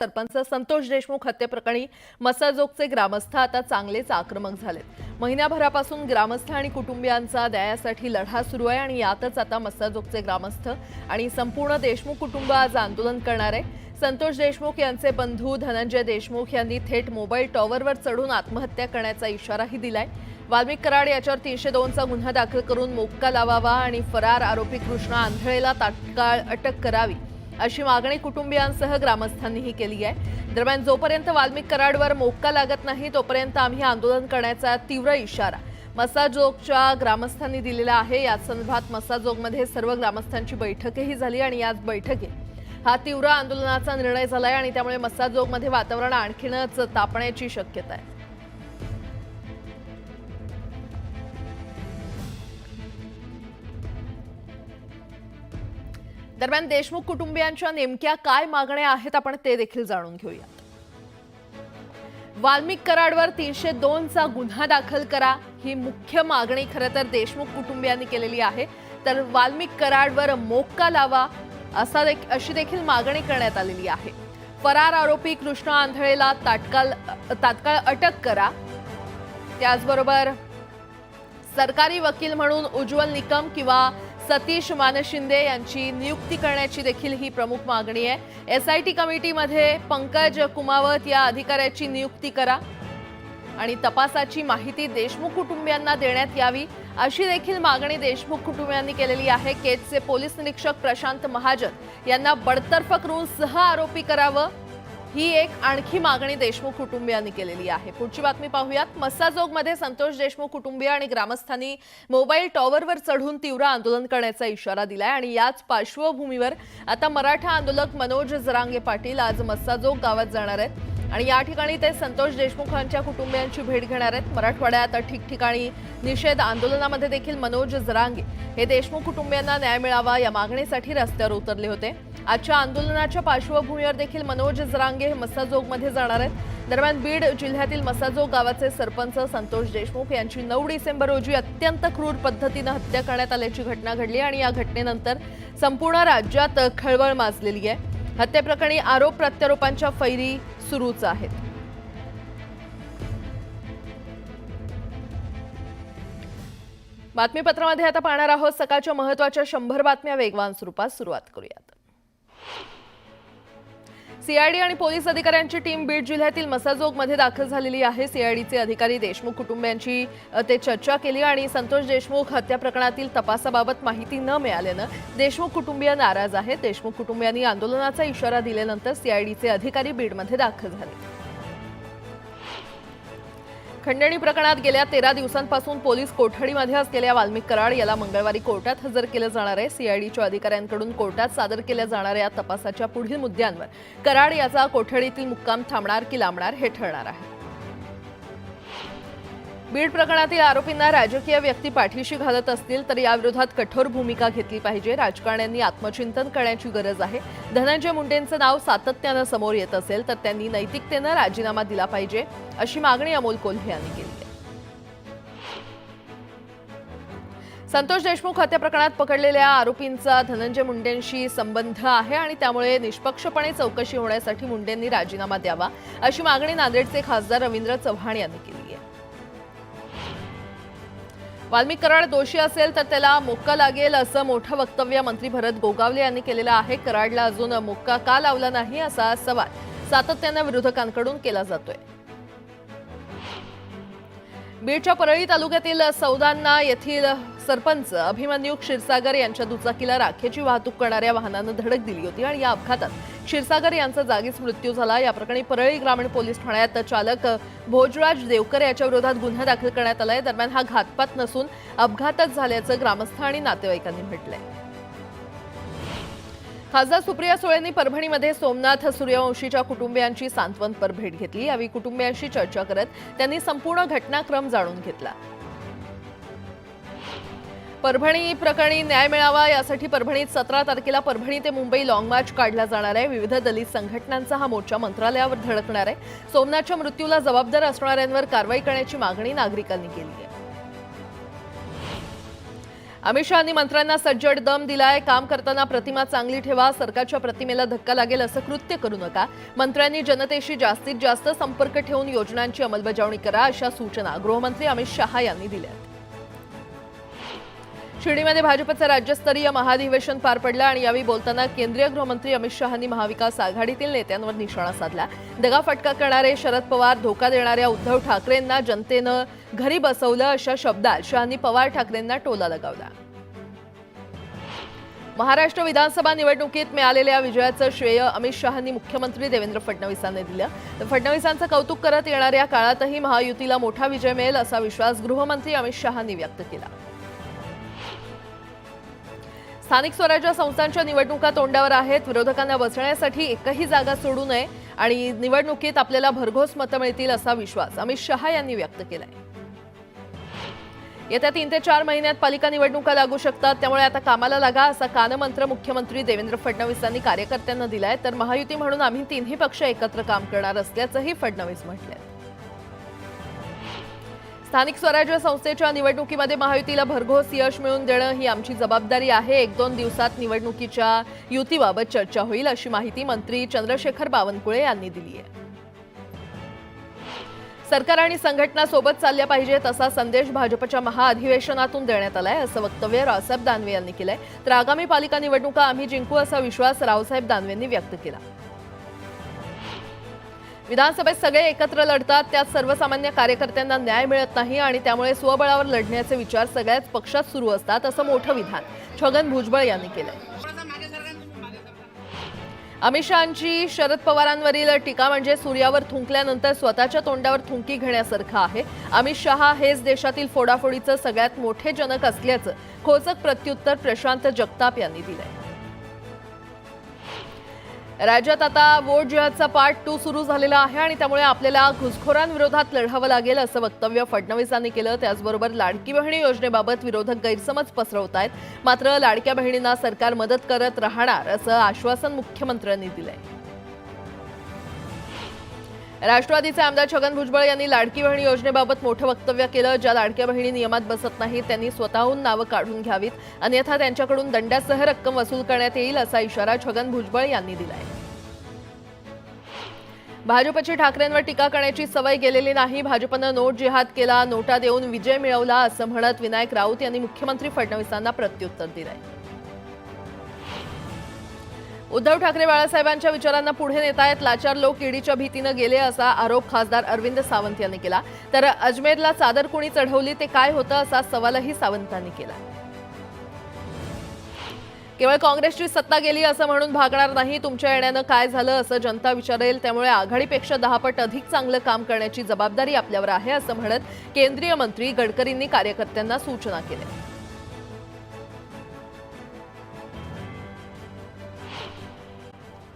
सरपंच संतोष देशमुख हत्येप्रकरणी मसाजोगचे ग्रामस्थ आता चांगलेच आक्रमक झालेत. महिन्याभरापासून ग्रामस्थ आणि कुटुंबियांचा न्यायासाठी लढा सुरू आहे आणि यातच आता मसाजोगचे ग्रामस्थ आणि संपूर्ण देशमुख कुटुंब आज आंदोलन करणार आहे. संतोष देशमुख यांचे बंधू धनंजय देशमुख यांनी थेट मोबाईल टॉवरवर चढून आत्महत्या करण्याचा इशाराही दिलाय. वाल्मिक कराड याच्यावर तीनशे दोनचा गुन्हा दाखल करून मोक्का लावावा आणि फरार आरोपी कृष्णा आंधळेला तात्काळ अटक करावी. अशी मागणी कुटुंबियांसह ग्रामस्थांनीही केली आहे. दरम्यान जोपर्यंत वाल्मिक कराडवर मोक्का लागत नाही तोपर्यंत आम्ही आंदोलन करण्याचा तीव्र इशारा मसाजोगच्या ग्रामस्थांनी दिलेला आहे. या संदर्भात मसाजोगमध्ये सर्व ग्रामस्थांची बैठकही झाली आणि याच बैठकीत हा तीव्र आंदोलनाचा निर्णय झालाय आणि त्यामुळे मसाजोगमध्ये वातावरण आणखीनच तापण्याची शक्यता आहे. दरम्यान देशमुख कुटुंबियांच्या नेमक्या काय मागण्या आहेत आपण ते देखील जाणून घेऊया वाल्मिक कराडवर तीनशे दोनचा गुन्हा दाखल करा ही मुख्य मागणी खरं तर देशमुख कुटुंबियांनी केलेली आहे. तर वाल्मिक कराडवर मोक्का लावा असा देख- अशी देखील मागणी करण्यात आलेली आहे. फरार आरोपी कृष्णा आंधळेला तात्काळ तात्काळ अटक करा. त्याचबरोबर सरकारी वकील म्हणून उज्ज्वल निकम किंवा सतीश मानशिंदे यांची नियुक्ती करण्याची देखील ही प्रमुख मागणी आहे. एस आय टी कमिटीमध्ये पंकज कुमावत या अधिकाऱ्याची नियुक्ती करा. आणि तपासाची माहिती देशमुख कुटुंबियांना देण्यात यावी अशी देखील मागणी देशमुख कुटुंबियांनी केलेली आहे. केजचे पोलीस निरीक्षक प्रशांत महाजन यांना बडतर्फ करून सह आरोपी करावं. ही एक आणखी मागणी देशमुख कुटुंबियांनी केलेली आहे. पुढची बातमी पाहूयात. मस्साजोगमध्ये संतोष देशमुख कुटुंबीय आणि ग्रामस्थांनी मोबाईल टॉवरवर चढून तीव्र आंदोलन करण्याचा इशारा दिलाय आणि याच पार्श्वभूमीवर आता मराठा आंदोलक मनोज जरांगे पाटील आज मस्साजोग गावात जाणार आहेत. आणि या ठिकाणी ते संतोष देशमुखांच्या कुटुंबियांची भेट घेणार आहेत. मराठवाड्यात ठिकठिकाणी निषेध आंदोलनामध्ये देखील मनोज जरांगे हे देशमुख कुटुंबियांना न्याय मिळावा या मागणीसाठी रस्त्यावर उतरले होते. आजच्या आंदोलनाच्या पार्श्वभूमीवर देखील मनोज जरांगे हे मसाजोगमध्ये जाणार आहेत. दरम्यान बीड जिल्ह्यातील मसाजोग गावाचे सरपंच संतोष देशमुख यांची नऊ डिसेंबर रोजी अत्यंत क्रूर पद्धतीनं हत्या करण्यात आल्याची घटना घडली आणि या घटनेनंतर संपूर्ण राज्यात खळबळ माजलेली आहे. हत्येप्रकरणी आरोप प्रत्यारोपांच्या फैरी सुरूच आहेत. बातमीपत्रामध्ये आता पाहणार आहोत सकाळच्या महत्त्वाच्या शंभर बातम्या वेगवान स्वरूपात सुरुवात करूयात. सीआयडी आणि पोलीस अधिकाऱ्यांची टीम बीड जिल्ह्यातील मसाजोगमध्ये दाखल झालेली आहे. सीआयडीचे अधिकारी देशमुख कुटुंबियांची ते चर्चा केली आणि संतोष देशमुख हत्या प्रकरणातील तपासाबाबत माहिती न मिळाल्यानं देशमुख कुटुंबीय नाराज आहेत. देशमुख कुटुंबियांनी आंदोलनाचा इशारा दिल्यानंतर सीआयडीचे अधिकारी बीडमध्ये दाखल झाले. खंडणी प्रकरणात गेल्या तेरा दिवसांपासून पोलीस कोठडीमध्ये असलेल्या वाल्मिक कराड याला मंगळवारी कोर्टात हजर केलं जाणार आहे. सीआयडीच्या अधिकाऱ्यांकडून कोर्टात सादर केल्या जाणाऱ्या तपासाच्या पुढील मुद्द्यांवर. कराड याचा कोठडीतील मुक्काम थांबणार की लांबणार हे ठरणार आहे. बीड प्रकरणातील आरोपींना राजकीय व्यक्ती पाठीशी घालत असतील तर याविरोधात कठोर भूमिका घेतली पाहिजे. राजकारण्यांनी आत्मचिंतन करण्याची गरज आहे. धनंजय मुंडेंचं नाव सातत्यानं समोर येत असेल तर त्यांनी नैतिकतेनं राजीनामा दिला पाहिजे अशी मागणी अमोल कोल्हे यांनी केली आहे. संतोष देशमुख हत्या प्रकरणात पकडलेल्या आरोपींचा धनंजय मुंडेंशी संबंध आहे आणि त्यामुळे निष्पक्षपणे चौकशी होण्यासाठी मुंडेंनी राजीनामा द्यावा अशी मागणी नांदेडचे खासदार रवींद्र चव्हाण यांनी केली आहे. वाल्मिक कराड दोषी असेल तर त्याला मोक्का लागेल असं मोठं वक्तव्य मंत्री भरत गोगावले यांनी केलेलं आहे. कराडला अजून मोक्का का लावला नाही असा सवाल सातत्यानं विरोधकांकडून केला जातोय. बीडच्या परळी तालुक्यातील सौदांना येथील सरपंच अभिमन्यू क्षीरसागर यांच्या दुचाकीला राखेची वाहतूक करणाऱ्या वाहनानं धडक दिली होती आणि या अपघातात क्षीरसागर यांचा जागीच मृत्यू झाला. या प्रकरणी परळी ग्रामीण पोलीस ठाण्यात चालक भोजराज देवकर याच्या विरोधात गुन्हा दाखल करण्यात आलाय. दरम्यान हा घातपात नसून अपघातच झाल्याचं ग्रामस्थ आणि नातेवाईकांनी म्हटलंय. खासदार सुप्रिया सुळेंनी परभणीमध्ये सोमनाथ सूर्यवंशीच्या कुटुंबियांची सांत्वनपर भेट घेतली. यावेळी कुटुंबियांशी चर्चा करत त्यांनी संपूर्ण घटनाक्रम जाणून घेतला. परभणी प्रकरणी न्याय मिळावा यासाठी परभणीत सतरा तारखेला परभणी ते मुंबई लाँग मार्च काढला जाणार आहे. विविध दलित संघटनांचा हा मोर्चा मंत्रालयावर धडकणार आहे. सोमनाथच्या मृत्यूला जबाबदार असणाऱ्यांवर कारवाई करण्याची मागणी नागरिकांनी केली आहे. अमित शहानी मंत्र्यांना सज्जड दम दिलाय. काम करताना प्रतिमा चांगली ठेवा सरकारच्या प्रतिमेला धक्का लागेल असं कृत्य करू नका. मंत्र्यांनी जनतेशी जास्तीत जास्त संपर्क ठेवून योजनांची अंमलबजावणी करा अशा सूचना गृहमंत्री अमित शहा यांनी दिल्या शिर्डीमध्ये भाजपचं राज्यस्तरीय महाधिवेशन पार पडलं आणि यावेळी बोलताना केंद्रीय गृहमंत्री अमित शहानी महाविकास आघाडीतील नेत्यांवर निशाणा साधला. दगाफटका करणारे शरद पवार धोका देणाऱ्या उद्धव ठाकरेंना जनतेनं घरी बसवलं अशा शब्दात शहानी पवार ठाकरेंना टोला लगावला. महाराष्ट्र विधानसभा निवडणुकीत मिळालेल्या विजयाचं श्रेय अमित शहानी मुख्यमंत्री देवेंद्र फडणवीसांनी दिलं. तर फडणवीसांचं कौतुक करत येणाऱ्या काळातही महायुतीला मोठा विजय मिळेल असा विश्वास गृहमंत्री अमित शहानी व्यक्त केला. स्थानिक स्वराज्य संस्थांच्या निवडणुका तोंडावर आहेत. विरोधकांना बसण्यासाठी एकही जागा सोडू नये आणि निवडणुकीत आपल्याला भरघोस मतं मिळतील असा विश्वास अमित शहा यांनी व्यक्त केलाय. येत्या तीन ते चार महिन्यात पालिका निवडणुका लागू शकतात. त्यामुळे आता कामाला लागा असा कानमंत्र मुख्यमंत्री देवेंद्र फडणवीस यांनी कार्यकर्त्यांना दिलाय. तर महायुती म्हणून आम्ही तिन्ही पक्ष एकत्र काम करणार असल्याचंही फडणवीस म्हटलंय. स्थानिक स्वराज्य संस्थेच्या निवडणुकीमध्ये महायुतीला भरघोस यश मिळवून देणं ही आमची जबाबदारी आहे. एक दोन दिवसात निवडणुकीच्या युतीबाबत चर्चा होईल अशी माहिती मंत्री चंद्रशेखर बावनकुळे यांनी दिली आहे. सरकार आणि संघटना सोबत चालल्या पाहिजेत असा संदेश भाजपच्या महाअधिवेशनातून देण्यात आलाय असं वक्तव्य रावसाहेब दानवे यांनी केलंय. तर आगामी पालिका निवडणुका आम्ही जिंकू असा विश्वास रावसाहेब दानवेंनी व्यक्त केला. विधानसभेत सगळे एकत्र लढतात त्यात सर्वसामान्य कार्यकर्त्यांना न्याय मिळत नाही आणि त्यामुळे स्वबळावर लढण्याचे विचार सगळ्याच पक्षात सुरू असतात असं मोठं विधान छगन भुजबळ यांनी केलंय. अमित शहाची शरद पवारांवरील टीका म्हणजे सूर्यावर थुंकल्यानंतर स्वतःच्या तोंडावर थुंकी घेण्यासारखं आहे. अमित शहा हेच देशातील फोडाफोडीचं सगळ्यात मोठे जनक असल्याचं खोचक प्रत्युत्तर प्रशांत जगताप यांनी दिलंय. राज्यात आता वोट जिहादचा पार्ट टू सुरू झालेला आहे आणि त्यामुळे आपल्याला घुसखोरांविरोधात लढावं लागेल असं वक्तव्य फडणवीसांनी केलं. त्याचबरोबर लाडकी बहिणी योजनेबाबत विरोधक गैरसमज पसरवत आहेत. मात्र लाडक्या बहिणींना सरकार मदत करत राहणार असं आश्वासन मुख्यमंत्र्यांनी दिलंय. राष्ट्रवादीचे आमदार छगन भुजबळ यांनी लाडकी बहिणी योजनेबाबत मोठं वक्तव्य केलं ज्या लाडक्या बहिणी नियमात बसत नाहीत त्यांनी स्वतःहून नावं काढून घ्यावीत. अन्यथा त्यांच्याकडून दंडासह रक्कम वसूल करण्यात येईल असा इशारा छगन भुजबळ यांनी दिलाय. भाजपची ठाकरेंवर टीका करण्याची सवय गेलेली नाही. भाजपनं नोट जिहाद केला नोटा देऊन विजय मिळवला असं म्हणत विनायक राऊत यांनी मुख्यमंत्री फडणवीसांना प्रत्युत्तर दिलंय. उद्धव ठाकरे बाळासाहेबांच्या विचारांना पुढे नेत आहेत. लाचार लोक ईडीच्या भीतीनं गेले असा आरोप खासदार अरविंद सावंत यांनी केला. तर अजमेरला चादर कुणी चढवली ते काय होतं असा सवालही सावंतांनी केला. केवळ काँग्रेसची सत्ता गेली असं म्हणून भागणार नाही. तुमच्या येण्यानं काय झालं असं जनता विचारेल. त्यामुळे आघाडीपेक्षा दहापट अधिक चांगलं काम करण्याची जबाबदारी आपल्यावर आहे असं म्हणत केंद्रीय मंत्री गडकरींनी कार्यकर्त्यांना सूचना केल्या.